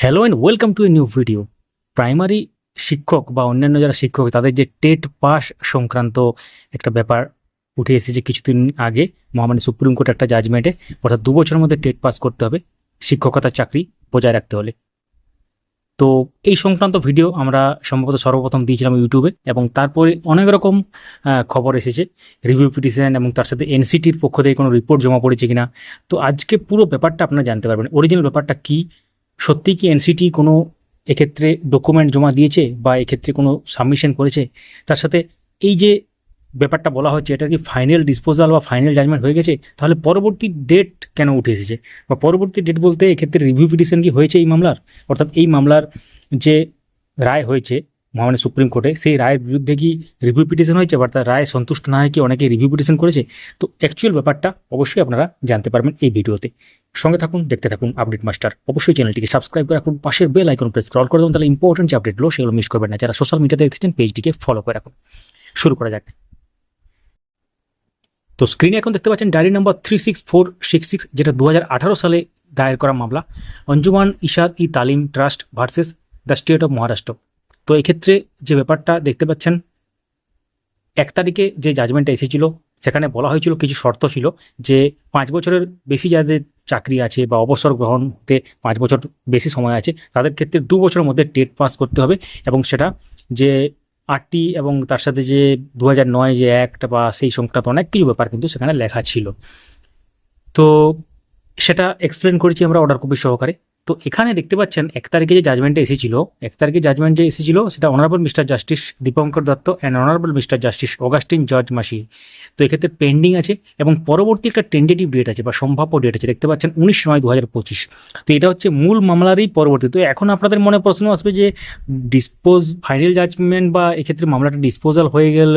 Hello and welcome to a new video primary শিক্ষক বা অন্যান্য যারা শিক্ষক, তাদের যে টেট পাস সংক্রান্ত একটা ব্যাপার উঠে এসেছে কিছুদিন আগে, মহামান্য সুপ্রিম কোর্ট একটা জাজমেন্টে অর্থাৎ দু বছরের মধ্যে টেট পাস করতে হবে, শিক্ষকতার চাকরি বজায় রাখতে হলে। তো এই সংক্রান্ত ভিডিও আমরা সম্ভবত সর্বপ্রথম দিয়েছিলাম ইউটিউবে, এবং তারপরে অনেক রকম খবর এসেছে রিভিউ পিটিশন এবং তার সাথে এনসিটির পক্ষ থেকে কোনো রিপোর্ট জমা পড়েছে কিনা। তো আজকে পুরো ব্যাপারটা আপনারা জানতে পারবেন অরিজিনাল ব্যাপারটা কী সত্যি কি এনসিটি কোনো এক্ষেত্রে ডকুমেন্ট জমা দিয়েছে বা এক্ষেত্রে কোনো সাবমিশন করেছে? তার সাথে এই যে ব্যাপারটা বলা হচ্ছে, এটা কি ফাইনাল ডিসপোজাল বা ফাইনাল জাজমেন্ট হয়ে গেছে? তাহলে পরবর্তী ডেট কেন উঠে এসেছে? বা পরবর্তী ডেট বলতে এক্ষেত্রে রিভিউ পিটিশন কি হয়েছে এই মামলার? অর্থাৎ এই মামলার যে রায় হয়েছে মহামান্য সুপ্রিম কোর্টে, সেই রায়ের বিরুদ্ধে কি রিভিউ পিটিশন হয়েছে? বা তার রায় সন্তুষ্ট না হয় কি অনেকে রিভিউ পিটিশন করেছে? তো অ্যাকচুয়াল ব্যাপারটা অবশ্যই আপনারা জানতে পারবেন এই ভিডিওতে। সঙ্গে থাকুন, দেখতে থাকুন আপডেট মাস্টার অবশ্যই চ্যানেলটিকে সাবস্ক্রাইব করে রাখুন, পাশের বেল আইকন প্রেস স্ক্রল করে দেবেন তাহলে ইম্পর্টেন্ট যে আপডেটগুলো সেগুলো মিস করবেন না। যারা সোশ্যাল মিডিয়াতে দেখছেন পেজটিকে ফলো করে রাখুন। শুরু করা যাক। তো স্ক্রিনে এখন দেখতে পাচ্ছেন diary number three six four six six যেটা দু হাজার আঠারো সালে দায়ের করা মামলা। Anjuman Ishad e Talim trust versus the state of Maharashtra তো এক্ষেত্রে যে ব্যাপারটা দেখতে পাচ্ছেন, এক তারিখে যে জাজমেন্টটা এসেছিল, সেখানে বলা হয়েছিল কিছু শর্ত ছিল যে পাঁচ বছরের বেশি যাদের চাকরি আছে বা অবসর গ্রহণতে পাঁচ বছর বেশি সময় আছে, তাদের ক্ষেত্রে দু বছরের মধ্যে টেট পাস করতে হবে এবং সেটা যে আটটি এবং তার সাথে যে দু নয় যে অ্যাক্ট বা সেই সংক্রান্ত অনেক কিছু ব্যাপার কিন্তু সেখানে লেখা ছিল। তো সেটা এক্সপ্লেন করেছি আমরা অর্ডার কপি সহকারে। তো এখানে দেখতে পাচ্ছেন এক তারিখে যে জাজমেন্টে এসেছিল, এক তারিখে জাজমেন্ট যে এসেছিল সেটা honourable mister justice Dipankar Datta and honourable mister justice Augustine George Masih তো এক্ষেত্রে পেন্ডিং আছে এবং পরবর্তী একটা টেন্টেটিভ ডেট আছে বা সম্ভাব্য ডেট আছে, দেখতে পাচ্ছেন উনিশ নয় দু তো এটা হচ্ছে মূল মামলারই পরবর্তী। তো এখন আপনাদের মনে প্রশ্ন আসবে যে ডিসপোজ ফাইনাল জাজমেন্ট বা এক্ষেত্রে মামলাটা ডিসপোজাল হয়ে গেল,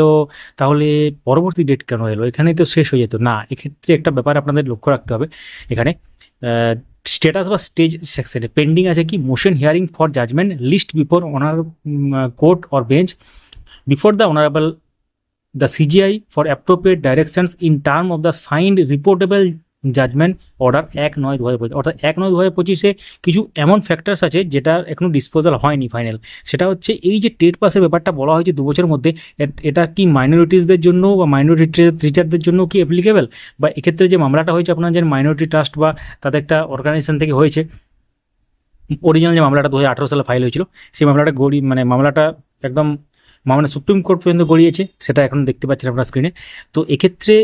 তাহলে পরবর্তী ডেট কেন এলো? এখানেই তো শেষ হয়ে যেত। না, এক্ষেত্রে একটা ব্যাপার আপনাদের লক্ষ্য রাখতে হবে। এখানে স্টেটাস বা স্টেজ সেকশনে পেন্ডিং আছে কি? Motion hearing for judgement list before honour court or bench before the honourable the CJI for appropriate directions in term of the signed reportable judgement order এক নয় দু হাজার পঁচিশ। অর্থাৎ এক নয় দু হাজার পঁচিশে কিছু এমন ফ্যাক্টরস আছে যেটা এখনও ডিসপোজাল হয়নি ফাইনাল সেটা হচ্ছে এই যে টেট পাসের ব্যাপারটা বলা হয়েছে দু বছরের মধ্যে এটা কি মাইনরিটিসদের জন্য বা মাইনরিটি টিচারদের জন্য কি অ্যাপ্লিকেবল বা এক্ষেত্রে যে মামলাটা হয়েছে আপনার যে মাইনরিটি ট্রাস্ট বা তাদের একটা অর্গানাইজেশন থেকে হয়েছে অরিজিনাল যে মামলাটা দু হাজার আঠারো সালে ফাইল হয়েছিল, সেই মামলাটা গড়ি মানে মামলাটা একদম মামলা সুপ্রিম কোর্ট পর্যন্ত গড়িয়েছে, সেটা এখন দেখতে পাচ্ছেন আপনার স্ক্রিনে তো এক্ষেত্রে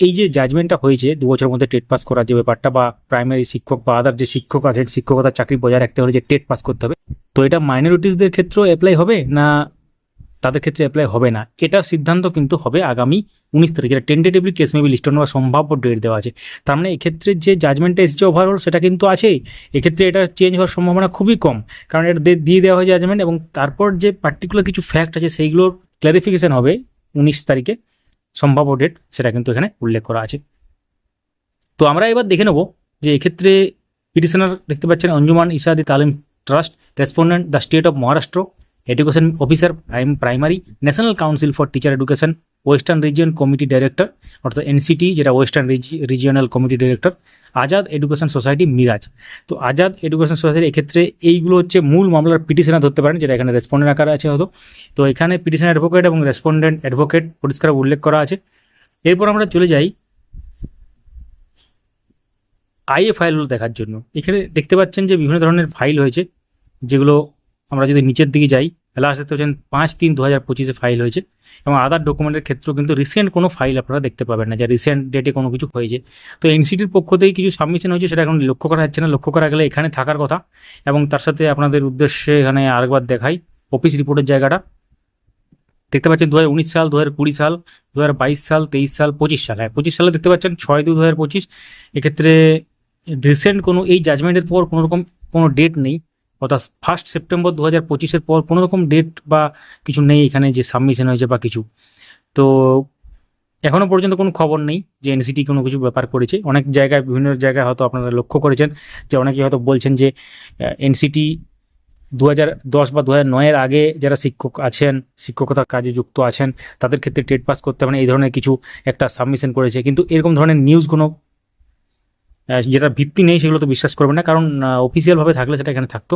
এই যে জাজমেন্টটা হয়েছে, দু বছরের মধ্যে টেট পাস করার যে ব্যাপারটা বা প্রাইমারি শিক্ষক বা আদার যে শিক্ষক আছে শিক্ষকতার চাকরি বজায় রাখতে হলে যে টেট পাস করতে হবে, তো এটা মাইনরিটিসদের ক্ষেত্রেও অ্যাপ্লাই হবে না তাদের ক্ষেত্রে অ্যাপ্লাই হবে না? এটার সিদ্ধান্ত কিন্তু হবে আগামী উনিশ তারিখ। এটা টেন্টেটিভলি কেস মেবি লিস্ট বা সম্ভাব্য ডেট দেওয়া আছে। তার মানে এক্ষেত্রে যে জাজমেন্টটা এসেছে ওভারঅল সেটা কিন্তু আছেই। এক্ষেত্রে এটা চেঞ্জ হওয়ার সম্ভাবনা খুবই কম, কারণ এটা দিয়ে দেওয়া হয় জাজমেন্ট এবং তারপর যে পার্টিকুলার কিছু ফ্যাক্ট আছে, সেইগুলোর ক্লারিফিকেশন হবে উনিশ তারিখে। সম্ভাব্য ডেট সেটা কিন্তু এখানে উল্লেখ করা আছে। তো আমরা এবার দেখে নেব যে এক্ষেত্রে পিটিশনার দেখতে পাচ্ছেন Anjuman Isadi Talim trust respondent the state of Maharashtra education officer primary national council for teacher education western region committee director অর্থাৎ এনসিটি যেটা western regional committee director Azad education society Miraj তো Azad education সোসাইটির এক্ষেত্রে এইগুলো হচ্ছে মূল মামলার petitioner ধরতে পারেন, যেটা এখানে রেসপন্ডেন্ট আকারে আছে হয়তো। তো এখানে পিটিশন অ্যাডভোকেট এবং রেসপন্ডেন্ট অ্যাডভোকেট পরিষ্কার উল্লেখ করা আছে। এরপর আমরা চলে যাই আইএ ফাইলগুলো দেখার জন্য। এখানে দেখতে পাচ্ছেন যে বিভিন্ন ধরনের ফাইল হয়েছে, যেগুলো আমরা যদি নিচের দিকে যাই লাস্ট দেখতে পাচ্ছেন পাঁচ তিন দু হাজার পঁচিশে ফাইল হয়েছে এবং আদার ডকুমেন্টের ক্ষেত্রেও কিন্তু রিসেন্ট কোনো ফাইল আপনারা দেখতে পাবেন না, যে রিসেন্ট ডেটে কোনো কিছু হয়েছে। তো এনসিটির পক্ষ থেকে কিছু সাবমিশন হয়েছে, সেটা এখন লক্ষ্য করা যাচ্ছে না। লক্ষ্য করা গেলে এখানে থাকার কথা এবং তার সাথে আপনাদের উদ্দেশ্যে এখানে আরেকবার দেখাই অফিস রিপোর্টের জায়গাটা। দেখতে পাচ্ছেন দু হাজার উনিশ সাল দু হাজার কুড়ি সাল দু হাজার বাইশ সাল, তেইশ সাল, পঁচিশ সাল। হ্যাঁ পঁচিশ সালে দেখতে পাচ্ছেন ছয় দু দু হাজার পঁচিশ। এক্ষেত্রে রিসেন্ট কোনো এই জাজমেন্টের পর কোনো রকম কোনো ডেট নেই। অর্থাৎ ফার্স্ট সেপ্টেম্বর দু হাজার পঁচিশের পর কোনো রকম ডেট বা কিছু নেই এখানে যে সাবমিশন হয়েছে বা কিছু। তো এখনও পর্যন্ত কোনো খবর নেই যে এনসিটি কোনো কিছু ব্যাপার করেছে। অনেক জায়গায়, বিভিন্ন জায়গায় হয়তো আপনারা লক্ষ্য করেছেন যে অনেকেই হয়তো বলছেন যে এনসিটি দু দশ বা দু হাজার নয়ের আগে যারা শিক্ষক আছেন, শিক্ষকতার কাজে যুক্ত আছেন, তাদের ক্ষেত্রে টেট পাস করতে মানে এই ধরনের কিছু একটা সাবমিশন করেছে। কিন্তু এরকম ধরনের নিউজ কোনো যেটা ভিত্তি নেই সেগুলো তো বিশ্বাস করবেন না, কারণ অফিসিয়ালভাবে থাকলে সেটা এখানে থাকতো।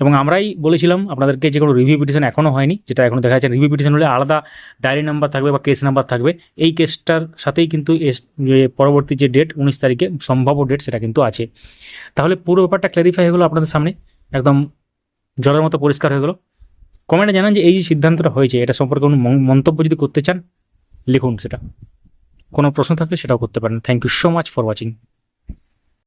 এবং আমরাই বলেছিলাম আপনাদেরকে যে কোনো রিভিউ পিটিশন এখনও হয়নি, যেটা এখন দেখা যাচ্ছে রিভিউ পিটিশন হলে আলাদা ডায়েরি নাম্বার থাকবে বা কেস নাম্বার থাকবে। এই কেসটার সাথেই কিন্তু পরবর্তী যে ডেট উনিশ তারিখে সম্ভাব্য ডেট সেটা কিন্তু আছে। তাহলে পুরো ব্যাপারটা ক্ল্যারিফাই হয়ে গেলো আপনাদের সামনে, একদম জলের মতো পরিষ্কার হয়ে গেলো। কমেন্টে জানান যে এই যে সিদ্ধান্তটা হয়েছে, এটা সম্পর্কে কোনো মন্তব্য যদি করতে চান, লিখুন সেটা। কোনো প্রশ্ন থাকলে সেটাও করতে পারেন। Thank you so much for watching